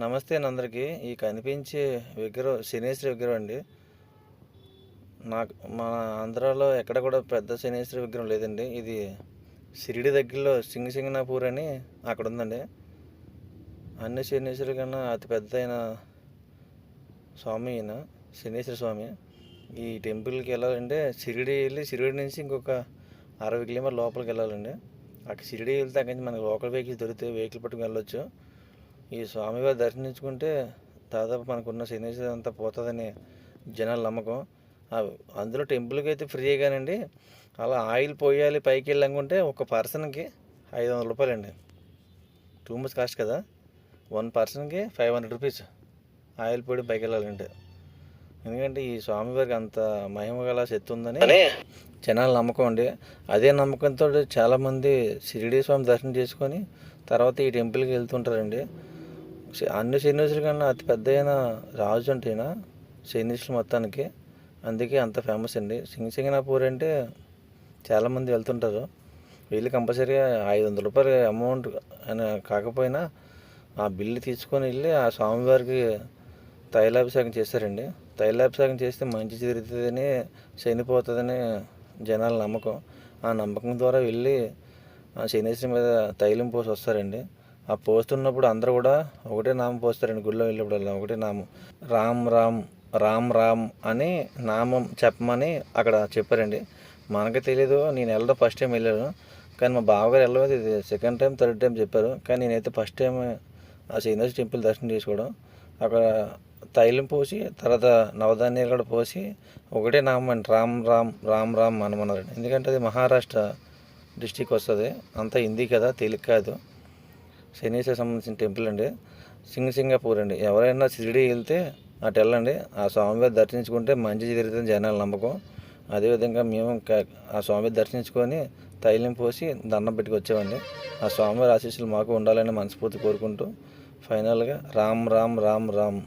నమస్తే అందరికీ. ఈ కనిపించే విగ్రహం శనేశ్వరి విగ్రహం అండి. నాకు మన ఆంధ్రాలో ఎక్కడ కూడా పెద్ద శనేశ్వరి విగ్రహం లేదండి. ఇది షిరిడి దగ్గరలో సింగసింగనాపూర్ అని అక్కడ ఉందండి. అన్ని శనేశ్వరి కన్నా అతి పెద్ద అయిన స్వామి ఈయన శనేశ్వర స్వామి. ఈ టెంపుల్కి వెళ్ళాలంటే షిరిడి వెళ్ళి షిరిడి నుంచి ఇంకొక అరవై కిలోమీటర్ లోపలికి వెళ్ళాలండి. అక్కడ షిరిడి వెళ్తే అక్కడి నుంచి మనకి లోకల్ వెహికల్స్ దొరికితే వెహికల్ పట్టుకుని వెళ్ళొచ్చు. ఈ స్వామివారి దర్శించుకుంటే దాదాపు మనకున్న శనేశ్వరి అంతా పోతుందని జనాల నమ్మకం. అందులో టెంపుల్కి అయితే ఫ్రీగానండి అలా ఆయిల్ పోయాలి పైకి వెళ్ళాలనుకుంటే ఒక పర్సన్కి ఐదు వందల రూపాయలండి. టూ మచ్ కాస్ట్ కదా. వన్ పర్సన్కి ఫైవ్ హండ్రెడ్ రూపీస్ ఆయిల్ పొడి పైకి వెళ్ళాలంటే ఎందుకంటే ఈ స్వామివారికి అంత మహిమ గల శక్తి ఉందని జనాల నమ్మకం అండి. అదే నమ్మకంతో చాలామంది షిరిడి స్వామి దర్శనం చేసుకొని తర్వాత ఈ టెంపుల్కి వెళ్తుంటారండి. అన్ని శనీశ్వరుల కన్నా అతి పెద్ద అయిన రాజు అంటే ఈయన మొత్తానికి. అందుకే అంత ఫేమస్ అండి. సింగసింగనాపూర్ అంటే చాలామంది వెళ్తుంటారు. వెళ్ళి కంపల్సరీగా ఐదు వందల రూపాయలు అమౌంట్ అని కాకపోయినా ఆ బిల్లు తీసుకొని వెళ్ళి ఆ స్వామివారికి తైలాభిషేకం చేస్తారండి. తైలాభిషేకం చేస్తే మంచి జరుగుతుందని చనిపోతుందని జనాల నమ్మకం. ఆ నమ్మకం ద్వారా వెళ్ళి ఆ శనీశ్వరి మీద తైలం పోసి వస్తారండి. ఆ పోస్తున్నప్పుడు అందరూ కూడా ఒకటే నామం పోస్తారండి గుళ్ళో వెళ్ళినప్పుడల్లా ఒకటే నామం. రామ్ రామ్ రామ్ రామ్ అని నామం చెప్పమని అక్కడ చెప్పారండి. మనకి తెలియదు నేను వెళ్ళడం ఫస్ట్ టైం వెళ్ళాను. కానీ మా బావగారు వెళ్ళలేదు ఇది సెకండ్ టైం థర్డ్ టైం చెప్పారు. కానీ నేనైతే ఫస్ట్ టైం ఆ శ్రీనివాస టెంపుల్ దర్శనం చేసుకోవడం. అక్కడ తైలం పోసి తర్వాత నవధాన్యాలు కూడా పోసి ఒకటే నామం అండి రామ్ రామ్ రామ్ రామ్ అనమన్నారు ఎందుకంటే అది మహారాష్ట్ర డిస్టిక్ వస్తుంది. అంతా హిందీ కదా తెలుగు కాదు. శనీశ్వర సంబంధించిన టెంపుల్ అండి. సింగసింగపూర్ అండి. ఎవరైనా షిరిడి వెళ్తే అటు వెళ్ళండి. ఆ స్వామివారి దర్శించుకుంటే మంచి జరుగుతుంది జనాల నమ్మకం. అదేవిధంగా మేము ఆ స్వామి దర్శించుకొని తైలం పోసి దండం పెట్టుకు ఆ స్వామివారి ఆశీస్సులు మాకు ఉండాలని మనస్ఫూర్తి కోరుకుంటూ ఫైనల్గా రామ్ రామ్ రామ్ రామ్.